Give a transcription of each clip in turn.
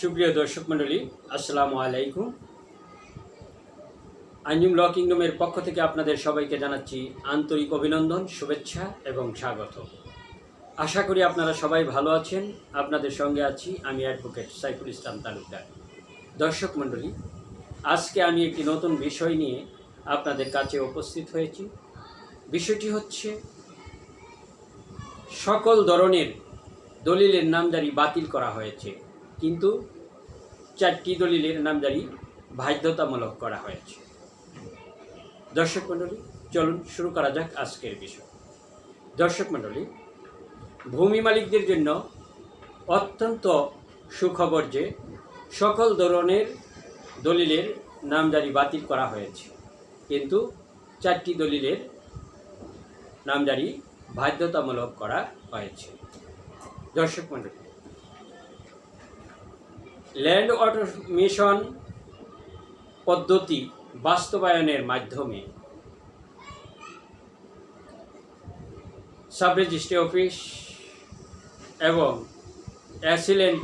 সুপ্রিয় দর্শক মণ্ডলী, আসসালামু আলাইকুম। আঞ্জুম ল কিংডমের পক্ষ থেকে আপনাদের সবাইকে জানাচ্ছি আন্তরিক অভিনন্দন, শুভেচ্ছা এবং স্বাগত। আশা করি আপনারা সবাই ভালো আছেন। আপনাদের সঙ্গে আছি আমি অ্যাডভোকেট সাইফুল ইসলাম তালুকদার। দর্শক মণ্ডলী, আজকে আমি একটি নতুন বিষয় নিয়ে আপনাদের কাছে উপস্থিত হয়েছি। বিষয়টি হচ্ছে, সকল ধরনের দলিলের নামদারি বাতিল করা হয়েছে। কিন্তু চারটি দলিলের নামজারি বাধ্যতামূলক করা হয়েছে। দর্শক মণ্ডলী, চলুন শুরু করা যাক আজকের বিষয়। দর্শক মণ্ডলী, ভূমি মালিকদের জন্য অত্যন্ত সুখবর যে সকল ধরনের দলিলের নামজারি বাতিল করা হয়েছে। কিন্তু চারটি দলিলের নামজারি বাধ্যতামূলক করা হয়েছে। দর্শক মণ্ডলী ল্যান্ড অটোমেশন পদ্ধতি বাস্তবায়নের মাধ্যমে সাব রেজিস্ট্রি অফিস এবং অ্যাসিলেন্ট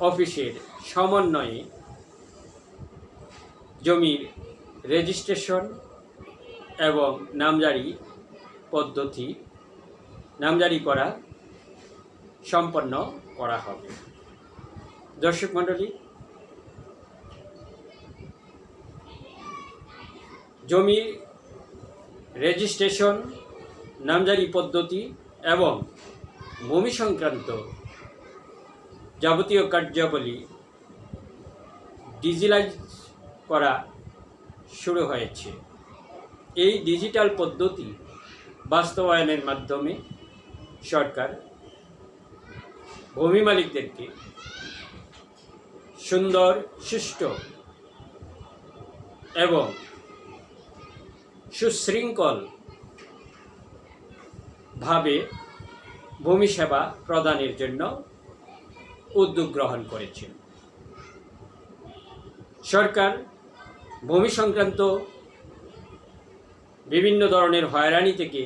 অফিসের সমন্বয়ে জমির রেজিস্ট্রেশন এবং নামজারি পদ্ধতি, নামজারি করা সম্পন্ন করা হবে। দর্শক মণ্ডলী, জমি রেজিস্ট্রেশন নামজারি পদ্ধতি এবং ভূমি সংক্রান্ত যাবতীয় কার্যাবলী ডিজিটাইজ করা শুরু হয়েছে। এই ডিজিটাল পদ্ধতি বাস্তবায়নের মাধ্যমে সরকার ভূমি মালিকদেরকে সুন্দর, সুষ্ঠু এবং সুশৃঙ্খল ভাবে ভূমি সেবা প্রদানের জন্য উদ্যোগ গ্রহণ করেছেন। সরকার ভূমি সংক্রান্ত বিভিন্ন ধরনের হয়রানি থেকে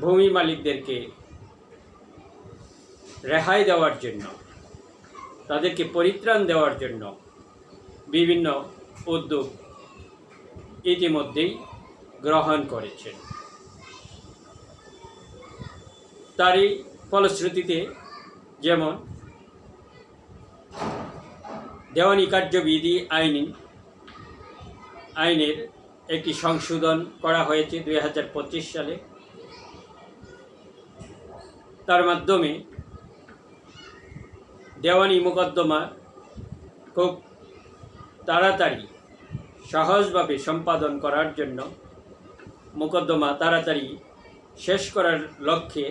ভূমি মালিকদেরকে রেহাই দেওয়ার জন্য তাদেরকে পরিত্রাণ দেওয়ার জন্য বিভিন্ন উদ্যোগ ইতিমধ্যেই গ্রহণ করেছেন। তারই ফলশ্রুতিতে যেমন দেওয়ানি কার্যবিধি আইনি আইনের একটি সংশোধন করা হয়েছে দু হাজার পঁচিশ সালে। তার মাধ্যমে দেওয়ানি মোকদ্দমা খুব তাড়াতাড়ি, সহজভাবে সম্পাদন করার জন্য মোকদ্দমা তাড়াতাড়ি শেষ করার লক্ষ্যে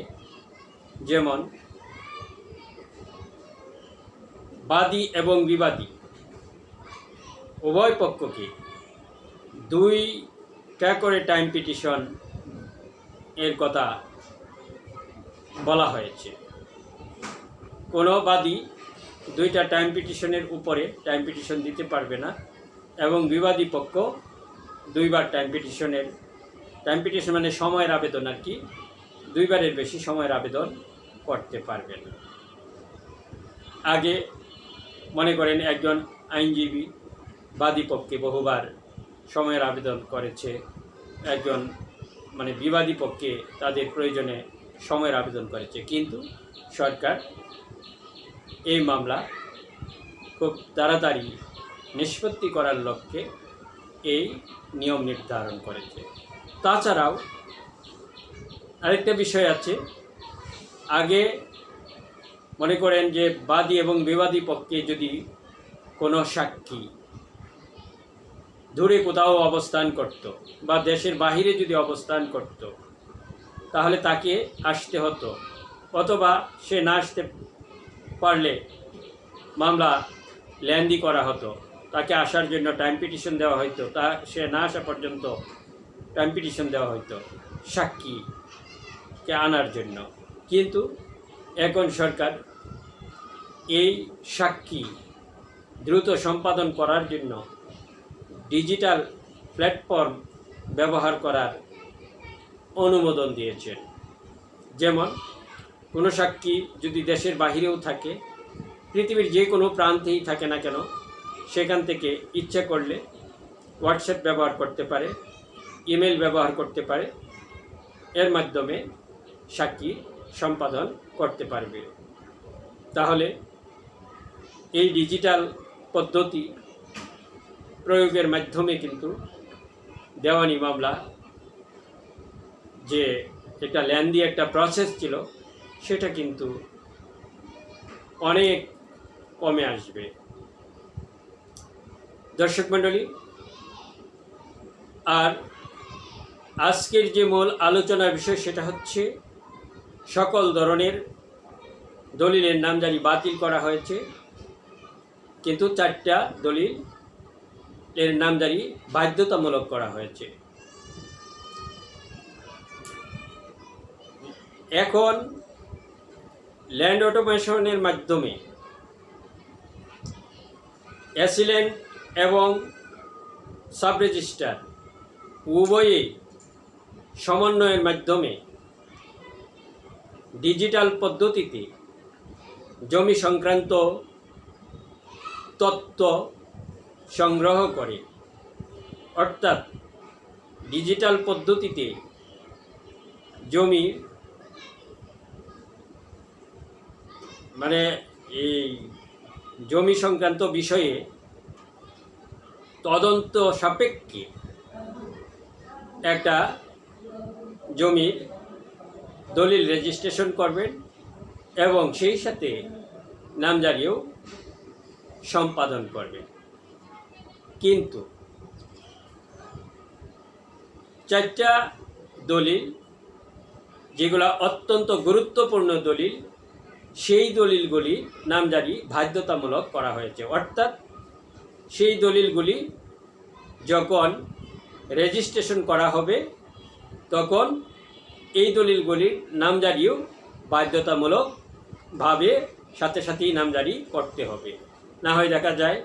যেমন বাদী এবং বিবাদী উভয় পক্ষকে দুইটা করে টাইম পিটিশন এর কথা বলা হয়েছে। কোনো বাদী দুইটা টাইম পিটিশনের উপরে টাইম পিটিশন দিতে পারবে না এবং বিবাদী পক্ষ দুইবার টাইম পিটিশনের টাইম পিটিশন মানে সময়ের আবেদন আর কি, দুইবারের বেশি সময়ের আবেদন করতে পারবে না। আগে মনে করেন একজন আইনজীবী বাদী পক্ষে বহুবার সময়ের আবেদন করেছে, একজন মানে বিবাদী পক্ষে তাদের প্রয়োজনে সময়ের আবেদন করেছে, কিন্তু সরকার এই মামলা খুব তাড়াতাড়ি নিষ্পত্তি করার লক্ষ্যে এই নিয়ম নির্ধারণ করেছে। তাছাড়াও আরেকটা বিষয় আছে। আগে মনে করেন যে বাদী এবং বিবাদী পক্ষে যদি কোনো সাক্ষী দূরে কোথাও অবস্থান করত বা দেশের বাহিরে যদি অবস্থান করত, তাহলে তাকে আসতে হতো। অথবা সে না আসতে পারলে মামলা ল্যান্ডি করা হতো। তাকে আসার জন্য টাইম পিটিশন দেওয়া হতো তা সে না আসা পর্যন্ত টাইম পিটিশন দেওয়া হতো সাক্ষীকে আনার জন্য। কিন্তু এখন সরকার এই সাক্ষী দ্রুত সম্পাদন করার জন্য ডিজিটাল প্ল্যাটফর্ম ব্যবহার করার অনুমোদন দিয়েছেন। যেমন কোনো সাক্ষী যদি দেশের বাহিরেও থাকে, পৃথিবীর যে কোনো প্রান্তেই থাকে না কেন, সেখান থেকে ইচ্ছা করলে হোয়াটসঅ্যাপ ব্যবহার করতে পারে, ইমেল ব্যবহার করতে পারে, এর মাধ্যমে সাক্ষী সম্পাদন করতে পারবে। তাহলে এই ডিজিটাল পদ্ধতি প্রয়োগের মাধ্যমে কিন্তু দেওয়ানি মামলা, যে একটা ল্যান্দি একটা প্রসেস ছিল সেটা কিন্তু অনেক কমে আসবে। দর্শক মণ্ডলী, আর আজকের যে মূল আলোচনার বিষয় সেটা হচ্ছে সকল ধরনের দলিলের নামজারি বাতিল করা হয়েছে, কিন্তু চারটা দলিল এর নামজারি বাধ্যতামূলক করা হয়েছে। এখন ল্যান্ড অটোমেশনের মাধ্যমে অ্যাসিলেন্ট এবং সাব রেজিস্টার উভয়ে সমন্বয়ের মাধ্যমে ডিজিটাল পদ্ধতিতে জমি সংক্রান্ত তথ্য সংগ্রহ করে। অর্থাৎ ডিজিটাল পদ্ধতিতে জমি মানে এই জমি সংক্রান্ত বিষয়ে তদন্ত সাপেক্ষে একটা জমির দলিল রেজিস্ট্রেশন করবেন এবং সেই সাথে নামজারিও সম্পাদন করবেন। কিন্তু চারটা দলিল, যেগুলো অত্যন্ত গুরুত্বপূর্ণ দলিল সেই দলিলগুলি নামজারি বাধ্যতামূলক করা হয়েছে। অর্থাৎ সেই দলিলগুলি যখন রেজিস্ট্রেশন করা হবে, তখন এই দলিলগুলির নামজারিও বাধ্যতামূলকভাবে সাথে সাথেই নামজারি করতে হবে। না হয় দেখা যায়,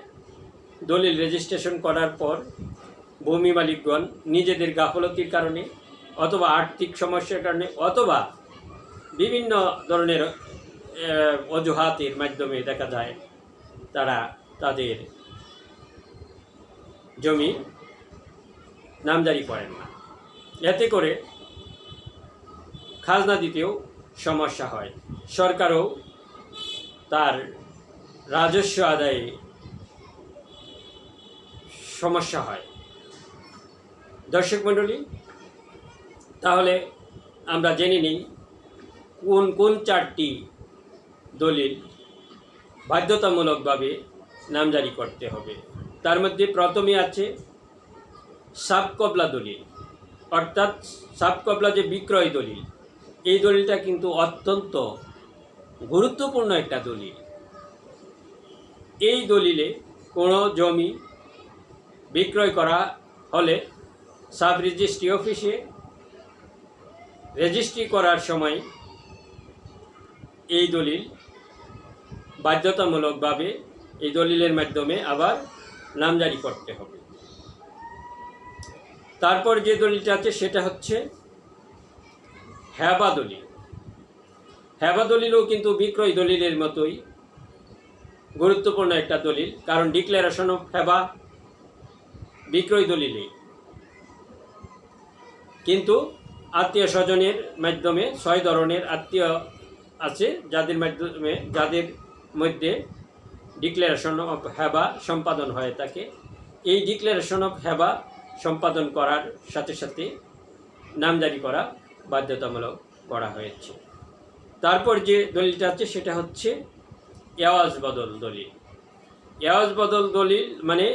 দলিল রেজিস্ট্রেশন করার পর ভূমি মালিকগণ নিজেদের গাফলতির কারণে অথবা আর্থিক সমস্যার কারণে অথবা বিভিন্ন ধরনের অজুহাতের মাধ্যমে দেখা যায় তারা তাদের জমি নামজারি করেন না। এতে করে খাজনা দিতেও সমস্যা হয়। সরকারও তার রাজস্ব আদায়ে সমস্যা হয়। দর্শক মণ্ডলী, তাহলে আমরা জেনে নিই কোন কোন চারটি দলিল বাধ্যতামূলকভাবে নামজারি করতে হবে। তার মধ্যে প্রথমে আছে সাবকবলা দলিল, অর্থাৎ সাবকবলা যে বিক্রয় দলিল, এই দলিলটা কিন্তু অত্যন্ত গুরুত্বপূর্ণ একটা দলিল। এই দলিলে কোনো জমি বিক্রয় করা হলে সাব রেজিস্ট্রি অফিসে রেজিস্ট্রি করার সময় এই দলিল বাধ্যতামূলকভাবে এই দলিলের মাধ্যমে আবার নামজারি করতে হবে। তারপর যে দলিলটা আছে সেটা হচ্ছে হ্যাবা দলিল। হ্যাবা দলিলও কিন্তু বিক্রয় দলিলের মতোই গুরুত্বপূর্ণ একটা দলিল, কারণ ডিক্লারেশন অফ হ্যাবা বিক্রয় দলিলে কিন্তু আত্মীয় স্বজনের মাধ্যমে, ছয় ধরনের আত্মীয় আছে, যাদের মাধ্যমে, যাদের মধ্যে ডিক্লারেশন অফ হ্যাবা সম্পাদন হয়ে থাকে এই ডিক্লারেশন অফ হ্যাবা সম্পাদন করার সাথে সাথে নামজারি করা বাধ্যতামূলক করা হয়েছে। তারপর যে দলিলটা আছে সেটা হচ্ছে এওয়াজ বদল দলিল। এওয়াজ বদল দলিল মানে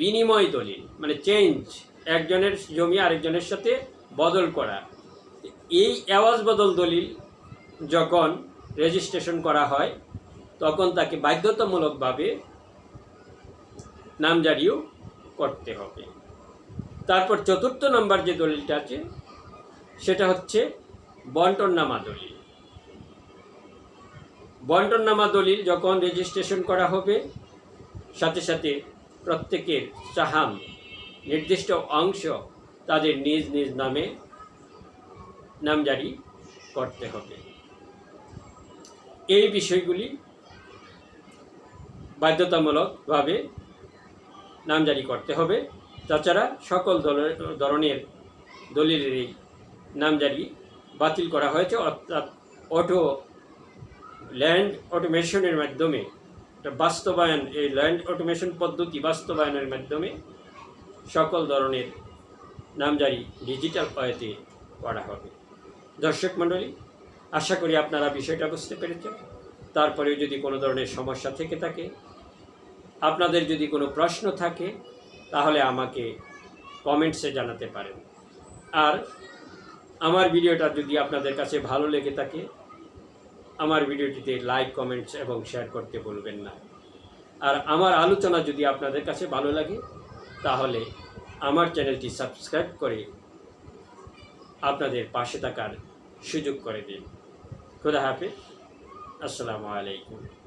বিনিময় দলিল মানে চেঞ্জ একজনের জমি আরেকজনের সাথে বদল করা। এই আওয়াজ বদল দলিল যখন রেজিস্ট্রেশন করা হয় তখন তাকে বাধ্যতামূলকভাবে নামজারিও করতে হবে। তারপর চতুর্থ নম্বর যে দলিলটা আছে, সেটা হচ্ছে বন্টননামা দলিল। বন্টননামা দলিল যখন রেজিস্ট্রেশন করা হবে, সাথে সাথে প্রত্যেকের চাহাম নির্দিষ্ট অংশ তাদের নিজ নিজ নামে নামজারি করতে হবে। এই বিষয়গুলি বাধ্যতামূলকভাবে নামজারি করতে হবে। তাছাড়া সকল ধরনের দলিলেরই নামজারি বাতিল করা হয়েছে। অর্থাৎ অটো ল্যান্ড অটোমেশনের মাধ্যমে বাস্তবায়ন, এই ল্যান্ড অটোমেশন পদ্ধতি বাস্তবায়নের মাধ্যমে সকল ধরনের নামজারি ডিজিটাল ওয়েতে করা হবে। দর্শক মণ্ডলী, আশা করি আপনারা বিষয়টা বুঝতে পেরেছেন। তারপরেও যদি কোনো ধরনের সমস্যা থেকে থাকে আপনাদের যদি কোনো প্রশ্ন থাকে, তাহলে আমাকে কমেন্টসে জানাতে পারেন। আর আমার ভিডিওটা যদি আপনাদের কাছে ভালো লেগে থাকে, আমার ভিডিওটিতে লাইক, কমেন্টস এবং শেয়ার করতে বলবেন না। আর আমার আলোচনা যদি আপনাদের কাছে ভালো লাগে, তাহলে আমার চ্যানেলটি সাবস্ক্রাইব করে আপনাদের পাশে থাকার সুযোগ করে দিন। খুদা হাফিজ। আসসালামু আলাইকুম।